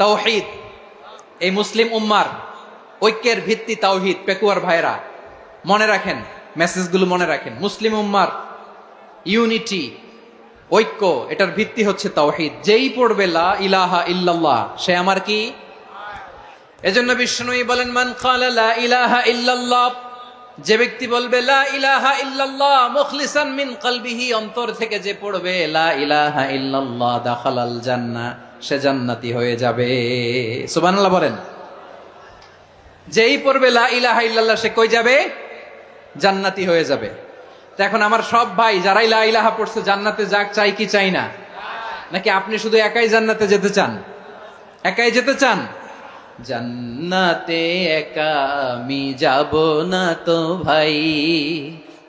তাওহিদ। এই মুসলিম উম্মার ঐক্যের ভিত্তি তাওহিদ, পেকুয়ার ভাইরা মনে রাখেন, মেসেজগুলো মনে রাখেন, মুসলিম উম্মার ইউনিটি, ঐক্য, এটার ভিত্তি হচ্ছে তাওহিদ। যেই পড়বে, লা ইলাহা ইল্লাল্লাহ, সে আমার কি? এজন্য বিষ্ণুই বলেন, মান ক্বালা লা ইলাহা ইল্লাল্লাহ যে ব্যক্তি বলবে, লা ইলাহা ইল্লাল্লাহ মুখলিসান মিন কলবিহি, অন্তর থেকে যে পড়বে, লা ইলাহা ইল্লাল্লাহ, দাখালাল জান্নাহ সে জান্নাতি হয়ে যাবে। সুবহানাল্লাহ বলেন। যেই পড়বে লা সে কই যাবে? জান্নাতি হয়ে যাবে। তো এখন আমার সব ভাই যারাই লা ইলাহা পড়ছে, জান্নাতে যাক, চাই কি চাই না? নাকি আপনি শুধু একাই জান্নাতে যেতে চান? একাই যেতে চান? জান্নাতে একা আমি যাব না তো ভাই।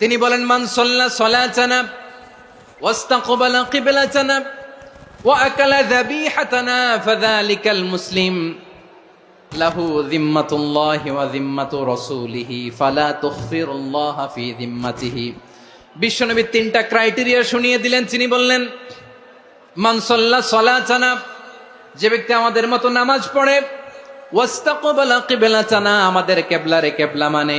তিনি বলেন, মান সল্লা সলাচানা ওয়াস্তাকবালা কিবলাচানা ওয়া আকালা যাবিহাতানা, ফাযালিকাল মুসলিম। লাহু যিম্মাতুল্লাহি ওয়া যিম্মাতু রাসূলিহি, ফালা তুখফিরুল্লাহ ফি যিম্মাতিহি। বিশ্বনবী তিনটা ক্রাইটেরিয়া শুনিয়ে দিলেন। তিনি বললেন, মান সল্লা সলাচানা যে ব্যক্তি আমাদের মতো নামাজ পড়ে, ওয়াস্তাকবালা কিবলাচানা আমাদের কেবলারে কেবলা মানে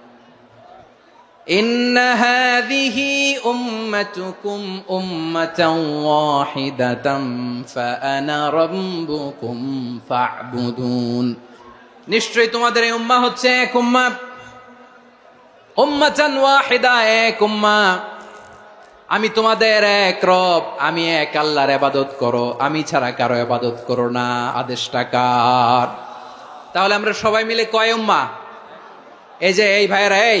إن هذه أمتكم أمة واحدة فأنا ربكم فاعبدون নিশ্চয়ই তোমাদের এই উম্মা হচ্ছে এক উম্মা উম্মাতান ওয়াহিদা এক উম্মা আমি তোমাদের এক রব আমি এক আল্লাহর ইবাদত করো আমি ছাড়া কারো ইবাদত করো না আদেশটা কার তাহলে আমরা সবাই মিলে কয় উম্মা এই যে এই ভাইয়েরা এই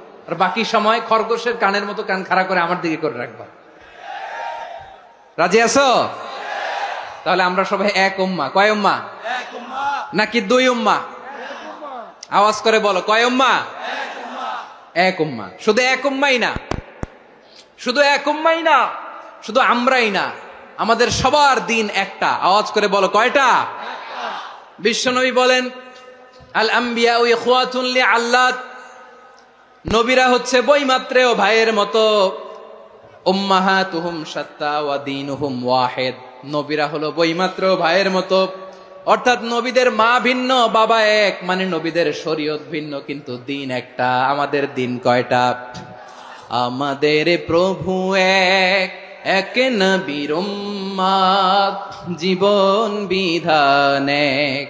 আর বাকি সময় খরগোশের কানের মতো কান খাড়া করে আমার দিকে করে রাখবা। রাজি আছো? তাহলে আমরা সবাই এক উম্মা। কয় উম্মা? নাকি দুই উম্মা? আওয়াজ করে বলো, কয় উম্মা? এক উম্মা। শুধু এক উম্মাই না। শুধু এক উম্মাই না, শুধু আমরাই না, আমাদের সবার দিন একটা। আওয়াজ করে বলো, কয়টা? বিশ্বনবী বলেন আল আম্বিয়া আল্লাহ নবীরা হচ্ছে বইমাত্রেও ভাইয়ের মতো। উম্মাহাতুহুম ওয়া ওয়াহিদ। নবীরা হলো ভাইয়ের মতো। অর্থাৎ নবীদের মা ভিন্ন, বাবা এক মানে নবীদের শরীয়ত ভিন্ন, কিন্তু দিন একটা, আমাদের দিন কয়টা? আমাদের প্রভু এক এক জীবন বিধান এক।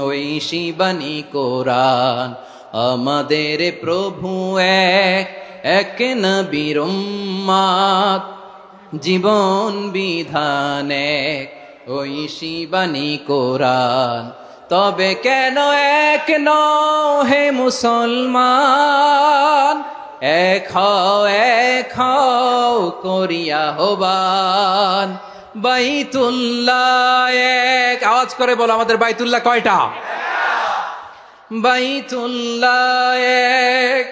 ওই শিবানী কোরআন আমাদের প্রভু এক এক নবীর জীবন বিধান এক, ওই শিবানী কোরআন। তবে কেন এক ন হে মুসলমান? এক এক করিয়া হবান। বাইতুল্লাহ এক, আওয়াজ করে বলো আমাদের বাইতুল্লাহ কয়টা? বাইতুল্লাহ এক,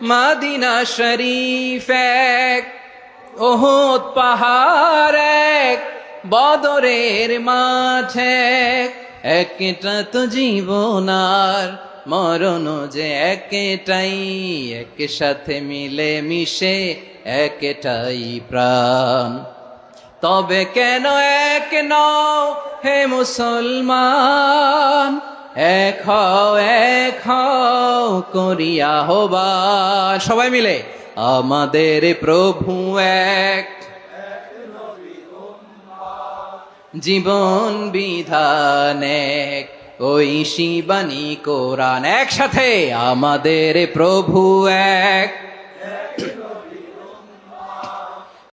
মাদিনা শরীফ এক ওহদ পাহাড় এক, বদরের মাঠে একটা তো জীবনার মরণ যে একটাই এক সাথে মিলে মিশে একটাই প্রাণ। তবে কেন এক নও হে মুসলমান? এক হও এক হও করিয়া হবা। সবাই মিলে, আমাদের প্রভু এক। জীবন বিধান এক, ওই শিবানী কোরআন। একসাথে, আমাদের প্রভু এক।